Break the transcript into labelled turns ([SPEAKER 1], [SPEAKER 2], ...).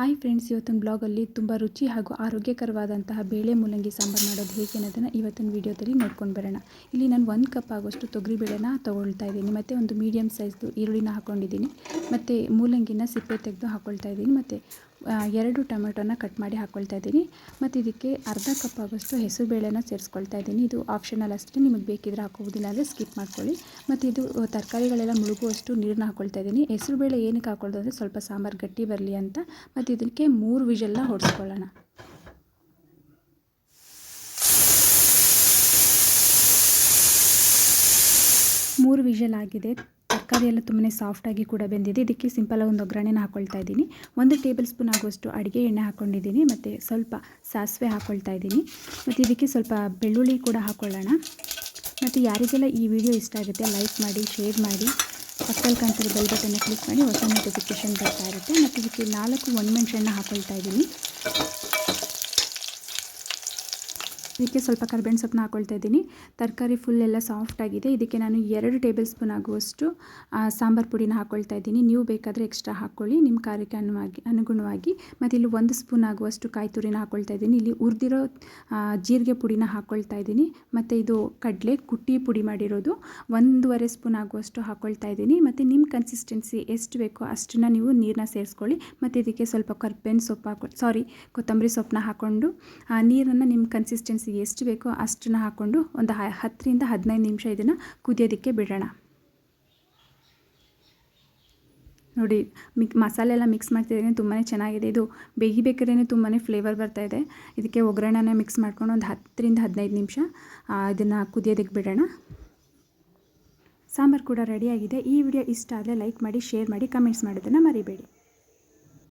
[SPEAKER 1] Hi friends, ಇವತ್ತಿನ ಬ್ಲಾಗಲ್ಲಿ ತುಂಬ ರುಚಿ ಹಾಗೂ ಆರೋಗ್ಯಕರವಾದಂತಹ ಬೇಳೆ, ಮೂಲಂಗಿ, ಸಾಂಬಾರು ಮಾಡೋದು ಹೇಗೆ ಅನ್ನೋದನ್ನು ಇವತ್ತಿನ ವೀಡಿಯೋದಲ್ಲಿ ನೋಡ್ಕೊಂಡು ಬರೋಣ. ಇಲ್ಲಿ ನಾನು ಒಂದು ಕಪ್ ಆಗೋಷ್ಟು ತೊಗರಿಬೇಳೆನ ತೊಗೊಳ್ತಾ ಇದ್ದೀನಿ. ಮತ್ತು ಒಂದು ಮೀಡಿಯಮ್ ಸೈಜ್ದು ಈರುಳ್ಳಿನ ಹಾಕ್ಕೊಂಡಿದ್ದೀನಿ ಮತ್ತು ಮೂಲಂಗಿನ ಸಿಪ್ಪೆ ತೆಗೆದು ಹಾಕ್ಕೊಳ್ತಾ ಇದ್ದೀನಿ. ಮತ್ತು ಎರಡು ಟೊಮೆಟೊನ ಕಟ್ ಮಾಡಿ ಹಾಕ್ಕೊಳ್ತಾ ಇದ್ದೀನಿ. ಮತ್ತು ಇದಕ್ಕೆ ಅರ್ಧ ಕಪ್ ಆಗೋಷ್ಟು ಹೆಸರುಬೇಳೆನ ಸೇರಿಸ್ಕೊಳ್ತಾ ಇದ್ದೀನಿ. ಇದು ಆಪ್ಷನಲ್ ಅಷ್ಟೇ, ನಿಮಗೆ ಬೇಕಿದ್ರೆ ಹಾಕೋದಿಲ್ಲ ಅಂದರೆ ಸ್ಕಿಪ್ ಮಾಡ್ಕೊಳ್ಳಿ. ಮತ್ತು ಇದು ತರಕಾರಿಗಳೆಲ್ಲ ಮುಳುಗುವಷ್ಟು ನೀರನ್ನ ಹಾಕ್ಕೊಳ್ತಾ ಇದ್ದೀನಿ. ಹೆಸರುಬೇಳೆ ಏನಕ್ಕೆ ಹಾಕ್ಕೊಳ್ಳೋದು ಅಂದರೆ ಸ್ವಲ್ಪ ಸಾಂಬಾರು ಗಟ್ಟಿ ಬರಲಿ ಅಂತ. ಮತ್ತು ಇದಕ್ಕೆ ಮೂರು ವಿಜಲ್ನ ಹೊಡೆಸ್ಕೊಳ್ಳೋಣ. ಮೂರು ವಿಷಲ್ ಆಗಿದೆ. ತರಕಾರಿ ಎಲ್ಲ ತುಂಬಾ ಸಾಫ್ಟಾಗಿ ಕೂಡ ಬೆಂದಿದೆ. ಇದಕ್ಕೆ ಸಿಂಪಲಾಗಿ ಒಂದು ಒಗ್ಗರಣೆನ ಹಾಕ್ಕೊಳ್ತಾ ಇದ್ದೀನಿ. ಒಂದು ಟೇಬಲ್ ಸ್ಪೂನ್ ಆಗುವಷ್ಟು ಅಡುಗೆ ಎಣ್ಣೆ ಹಾಕ್ಕೊಂಡಿದ್ದೀನಿ ಮತ್ತು ಸ್ವಲ್ಪ ಸಾಸಿವೆ ಹಾಕ್ಕೊಳ್ತಾ ಇದ್ದೀನಿ. ಮತ್ತು ಇದಕ್ಕೆ ಸ್ವಲ್ಪ ಬೆಳ್ಳುಳ್ಳಿ ಕೂಡ ಹಾಕ್ಕೊಳ್ಳೋಣ ಮತ್ತು ಯಾರಿಗೆಲ್ಲ ಈ ವಿಡಿಯೋ ಇಷ್ಟ ಆಗುತ್ತೆ ಲೈಕ್ ಮಾಡಿ ಶೇರ್ ಮಾಡಿ. ಪಕ್ಕದಲ್ಲಿ ಕಾಣ್ತಿರೋ ಬೆಲ್ ಬಟನ್ನ ಕ್ಲಿಕ್ ಮಾಡಿ ಹೊಸ ನೋಟಿಫಿಕೇಷನ್ ಬರ್ತಾ ಇರುತ್ತೆ. ಮತ್ತು ಇದಕ್ಕೆ ನಾಲ್ಕು ಒಣಮೆಣ್ಸನ್ನ ಹಾಕೊಳ್ತಾ ಇದ್ದೀನಿ. ಇದಕ್ಕೆ ಸ್ವಲ್ಪ ಕರ್ಬೇವಿನ ಸೊಪ್ಪನ್ನ ಹಾಕ್ಕೊಳ್ತಾ ಇದ್ದೀನಿ. ತರಕಾರಿ ಫುಲ್ ಎಲ್ಲ ಸಾಫ್ಟ್ ಆಗಿದೆ. ಇದಕ್ಕೆ ನಾನು ಎರಡು ಟೇಬಲ್ ಸ್ಪೂನ್ ಆಗುವಷ್ಟು ಸಾಂಬಾರು ಪುಡಿನ ಹಾಕ್ಕೊಳ್ತಾ ಇದ್ದೀನಿ. ನೀವು ಬೇಕಾದರೆ ಎಕ್ಸ್ಟ್ರಾ ಹಾಕ್ಕೊಳ್ಳಿ. ನಿಮ್ಮ ಕಾರ್ಯಕ್ಕೆ ಅನುವಾಗಿ, ಅನುಗುಣವಾಗಿ. ಮತ್ತು ಇಲ್ಲಿ ಒಂದು ಸ್ಪೂನ್ ಆಗುವಷ್ಟು ಕಾಯಿ ತುರಿನ ಹಾಕ್ಕೊಳ್ತಾ ಇದ್ದೀನಿ. ಇಲ್ಲಿ ಉರಿದಿರೋ ಜೀರಿಗೆ ಪುಡಿನ ಹಾಕ್ಕೊಳ್ತಾ ಇದ್ದೀನಿ. ಮತ್ತು ಇದು ಕಡಲೆ ಕುಟ್ಟಿ ಪುಡಿ ಮಾಡಿರೋದು. ಒಂದೂವರೆ ಸ್ಪೂನ್ ಆಗುವಷ್ಟು ಹಾಕ್ಕೊಳ್ತಾ ಇದ್ದೀನಿ. ಮತ್ತು ನಿಮ್ಮ ಕನ್ಸಿಸ್ಟೆನ್ಸಿ ಎಷ್ಟು ಬೇಕೋ ಅಷ್ಟನ್ನು ನೀವು ನೀರನ್ನ ಸೇರಿಸ್ಕೊಳ್ಳಿ. ಮತ್ತು ಇದಕ್ಕೆ ಸ್ವಲ್ಪ ಕರ್ಬೇವಿನ ಸೊಪ್ಪು ಹಾಕೊ ಸಾರಿ ಕೊತ್ತಂಬರಿ ಸೊಪ್ಪನ್ನ ಹಾಕ್ಕೊಂಡು ನೀರನ್ನು ನಿಮ್ಮ ಕನ್ಸಿಸ್ಟೆನ್ಸಿ ಎಷ್ಟು ಬೇಕೋ ಅಷ್ಟನ್ನು ಹಾಕ್ಕೊಂಡು ಒಂದು ಹತ್ತರಿಂದ ಹದಿನೈದು ನಿಮಿಷ ಇದನ್ನು ಕುದಿಯೋದಕ್ಕೆ ಬಿಡೋಣ. ನೋಡಿ, ಮಿಕ್ ಮಸಾಲೆ ಎಲ್ಲ ಮಿಕ್ಸ್ ಮಾಡ್ತಿದ್ದೀನಿ ತುಂಬಾ ಚೆನ್ನಾಗಿದೆ. ಇದು ಬೇಯಿಬೇಕಾದ್ರೇ ತುಂಬಾ ಫ್ಲೇವರ್ ಬರ್ತಾಯಿದೆ ಇದಕ್ಕೆ ಒಗ್ಗರಣೆನ ಮಿಕ್ಸ್ ಮಾಡ್ಕೊಂಡು ಒಂದು ಹತ್ತರಿಂದ ಹದಿನೈದು ನಿಮಿಷ ಇದನ್ನು ಕುದಿಯೋದಕ್ಕೆ ಬಿಡೋಣ. ಸಾಂಬಾರು ಕೂಡ ರೆಡಿಯಾಗಿದೆ ಈ ವಿಡಿಯೋ ಇಷ್ಟ ಆದರೆ ಲೈಕ್ ಮಾಡಿ, ಶೇರ್ ಮಾಡಿ, ಕಮೆಂಟ್ಸ್ ಮಾಡೋದನ್ನು ಮರಿಬೇಡಿ.